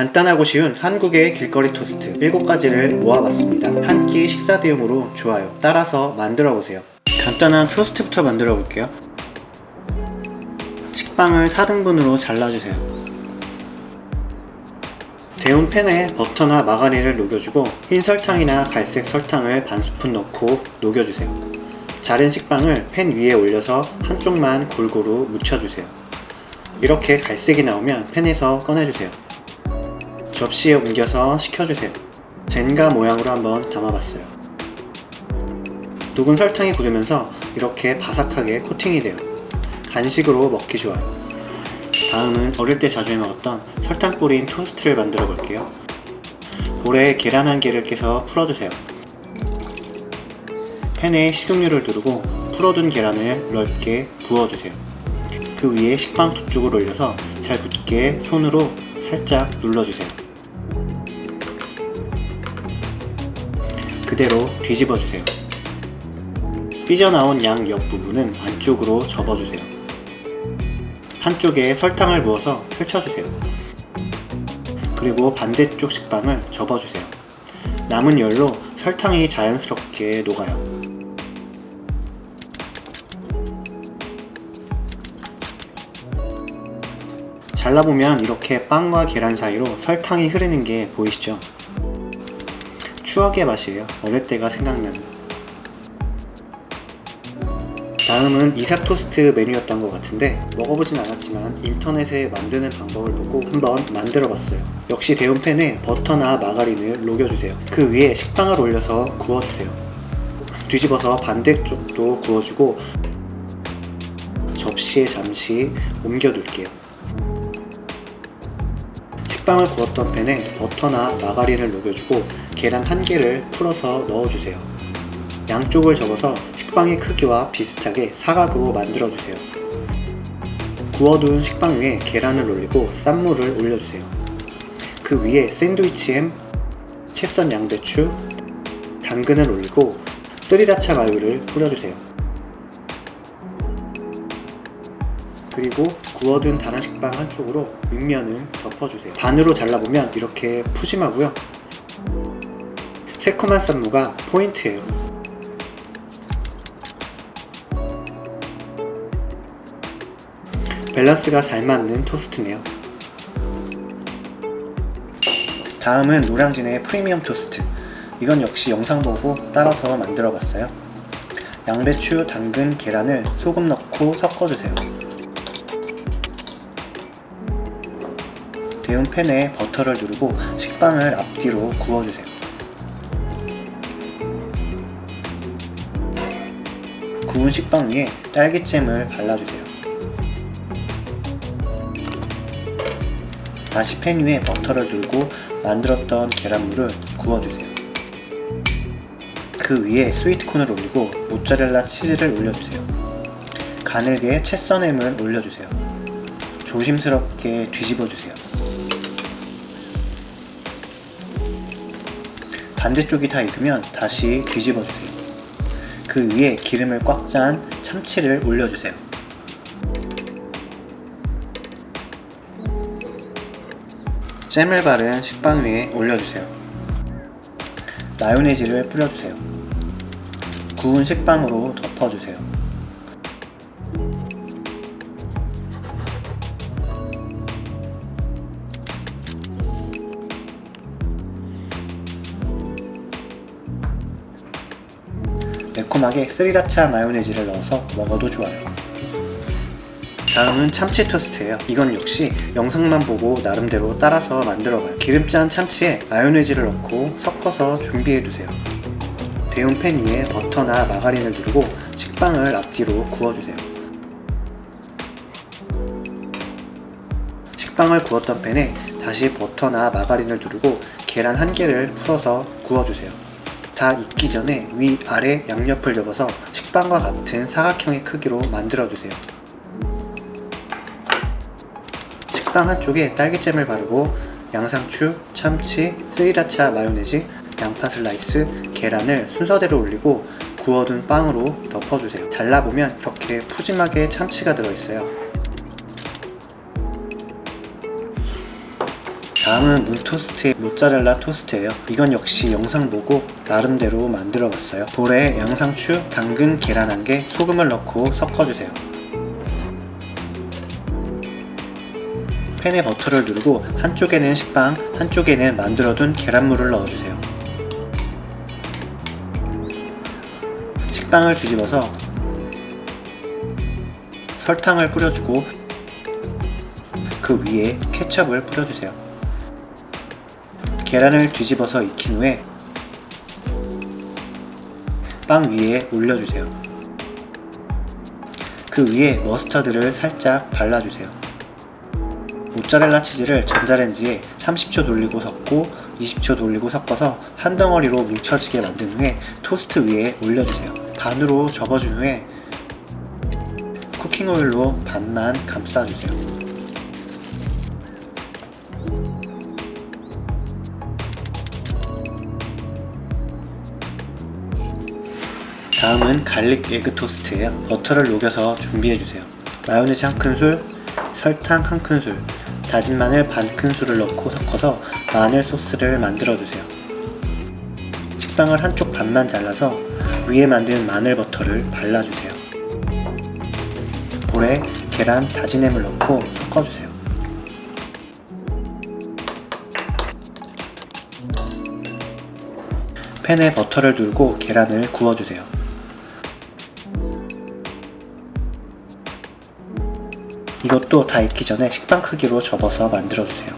간단하고 쉬운 한국의 길거리 토스트 7가지를 모아봤습니다. 한 끼 식사 대용으로 좋아요. 따라서 만들어 보세요. 간단한 토스트부터 만들어 볼게요. 식빵을 4등분으로 잘라주세요. 데운 팬에 버터나 마가린을 녹여주고 흰 설탕이나 갈색 설탕을 반 스푼 넣고 녹여주세요. 자른 식빵을 팬 위에 올려서 한쪽만 골고루 묻혀주세요. 이렇게 갈색이 나오면 팬에서 꺼내주세요. 접시에 옮겨서 식혀주세요. 젠가 모양으로 한번 담아봤어요. 녹은 설탕이 굳으면서 이렇게 바삭하게 코팅이 돼요. 간식으로 먹기 좋아요. 다음은 어릴 때 자주 해먹었던 설탕 뿌린 토스트를 만들어 볼게요. 볼에 계란 한 개를 깨서 풀어주세요. 팬에 식용유를 두르고 풀어둔 계란을 넓게 부어주세요. 그 위에 식빵 두 쪽을 올려서 잘 붙게 손으로 살짝 눌러주세요. 그대로 뒤집어 주세요. 삐져나온 양 옆 부분은 안쪽으로 접어주세요. 한쪽에 설탕을 부어서 펼쳐주세요. 그리고 반대쪽 식빵을 접어주세요. 남은 열로 설탕이 자연스럽게 녹아요. 잘라보면 이렇게 빵과 계란 사이로 설탕이 흐르는 게 보이시죠? 추억의 맛이에요. 어릴 때가 생각나는. 다음은 이삭 토스트 메뉴였던 것 같은데 먹어보진 않았지만 인터넷에 만드는 방법을 보고 한번 만들어 봤어요. 역시 데운 팬에 버터나 마가린을 녹여주세요. 그 위에 식빵을 올려서 구워주세요. 뒤집어서 반대쪽도 구워주고 접시에 잠시 옮겨둘게요. 식빵을 구웠던 팬에 버터나 마가린을 녹여주고 계란 한 개를 풀어서 넣어주세요. 양쪽을 접어서 식빵의 크기와 비슷하게 사각으로 만들어주세요. 구워둔 식빵 위에 계란을 올리고 쌈무를 올려주세요. 그 위에 샌드위치 햄, 채썬 양배추, 당근을 올리고 스리라차 마요를 뿌려주세요. 그리고 구워둔 다란식빵 한쪽으로 윗면을 덮어주세요. 반으로 잘라보면 이렇게 푸짐하고요. 새콤한 쌈무가 포인트예요. 밸런스가 잘 맞는 토스트네요. 다음은 노량진의 프리미엄 토스트. 이건 역시 영상 보고 따라서 만들어 봤어요. 양배추, 당근, 계란을 소금 넣고 섞어주세요. 데운 팬에 버터를 두르고 식빵을 앞뒤로 구워주세요. 구운 식빵 위에 딸기잼을 발라주세요. 다시 팬 위에 버터를 두르고 만들었던 계란물을 구워주세요. 그 위에 스위트콘을 올리고 모짜렐라 치즈를 올려주세요. 가늘게 채썬 햄을 올려주세요. 조심스럽게 뒤집어주세요. 반대쪽이 다 익으면 다시 뒤집어 주세요. 그 위에 기름을 꽉짠 참치를 올려주세요. 잼을 바른 식빵 위에 올려주세요. 마요네즈를 뿌려주세요. 구운 식빵으로 덮어주세요. 매콤하게 스리라차 마요네즈를 넣어서 먹어도 좋아요. 다음은 참치 토스트예요. 이건 역시 영상만 보고 나름대로 따라서 만들어봐요. 기름짠 참치에 마요네즈를 넣고 섞어서 준비해두세요. 데운 팬 위에 버터나 마가린을 두르고 식빵을 앞뒤로 구워주세요. 식빵을 구웠던 팬에 다시 버터나 마가린을 두르고 계란 한 개를 풀어서 구워주세요. 다 익기 전에 위, 아래 양옆을 접어서 식빵과 같은 사각형의 크기로 만들어주세요. 식빵 한쪽에 딸기잼을 바르고 양상추, 참치, 스리라차 마요네즈, 양파 슬라이스, 계란을 순서대로 올리고 구워둔 빵으로 덮어주세요. 잘라보면 이렇게 푸짐하게 참치가 들어있어요. 다음은 문토스트의 모짜렐라 토스트예요. 이건 역시 영상 보고 나름대로 만들어 봤어요. 볼에 양상추, 당근, 계란 한 개, 소금을 넣고 섞어주세요. 팬에 버터를 두르고 한쪽에는 식빵, 한쪽에는 만들어둔 계란물을 넣어주세요. 식빵을 뒤집어서 설탕을 뿌려주고 그 위에 케첩을 뿌려주세요. 계란을 뒤집어서 익힌 후에 빵 위에 올려주세요. 그 위에 머스터드를 살짝 발라주세요. 모짜렐라 치즈를 전자레인지에 30초 돌리고 섞고 20초 돌리고 섞어서 한 덩어리로 뭉쳐지게 만든 후에 토스트 위에 올려주세요. 반으로 접어준 후에 쿠킹 오일로 반만 감싸주세요. 다음은 갈릭 에그 토스트예요. 버터를 녹여서 준비해 주세요. 마요네즈 한 큰술, 설탕 한 큰술, 다진 마늘 반 큰술을 넣고 섞어서 마늘 소스를 만들어 주세요. 식빵을 한쪽 반만 잘라서 위에 만든 마늘 버터를 발라 주세요. 볼에 계란 다진 햄을 넣고 섞어 주세요. 팬에 버터를 두르고 계란을 구워 주세요. 이것도 다 익기 전에 식빵 크기로 접어서 만들어 주세요.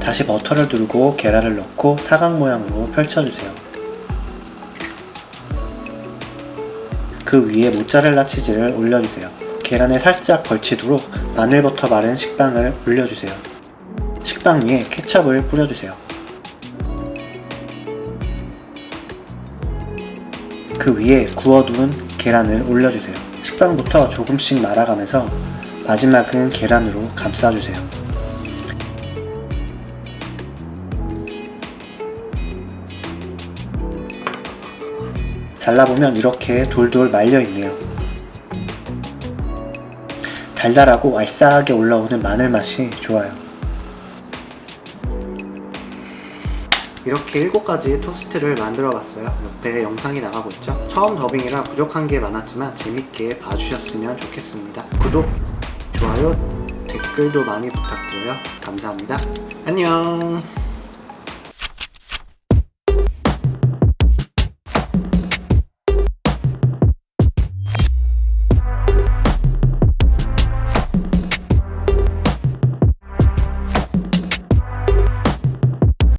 다시 버터를 두르고 계란을 넣고 사각 모양으로 펼쳐주세요. 그 위에 모짜렐라 치즈를 올려주세요. 계란에 살짝 걸치도록 마늘버터 바른 식빵을 올려주세요. 식빵 위에 케첩을 뿌려주세요. 그 위에 구워둔 계란을 올려주세요. 식빵부터 조금씩 말아가면서 마지막은 계란으로 감싸주세요. 잘라보면 이렇게 돌돌 말려있네요. 달달하고 알싸하게 올라오는 마늘 맛이 좋아요. 이렇게 7가지 토스트를 만들어 봤어요. 옆에 영상이 나가고 있죠. 처음 더빙이라 부족한 게 많았지만 재밌게 봐주셨으면 좋겠습니다. 구독, 좋아요, 댓글도 많이 부탁드려요. 감사합니다. 안녕.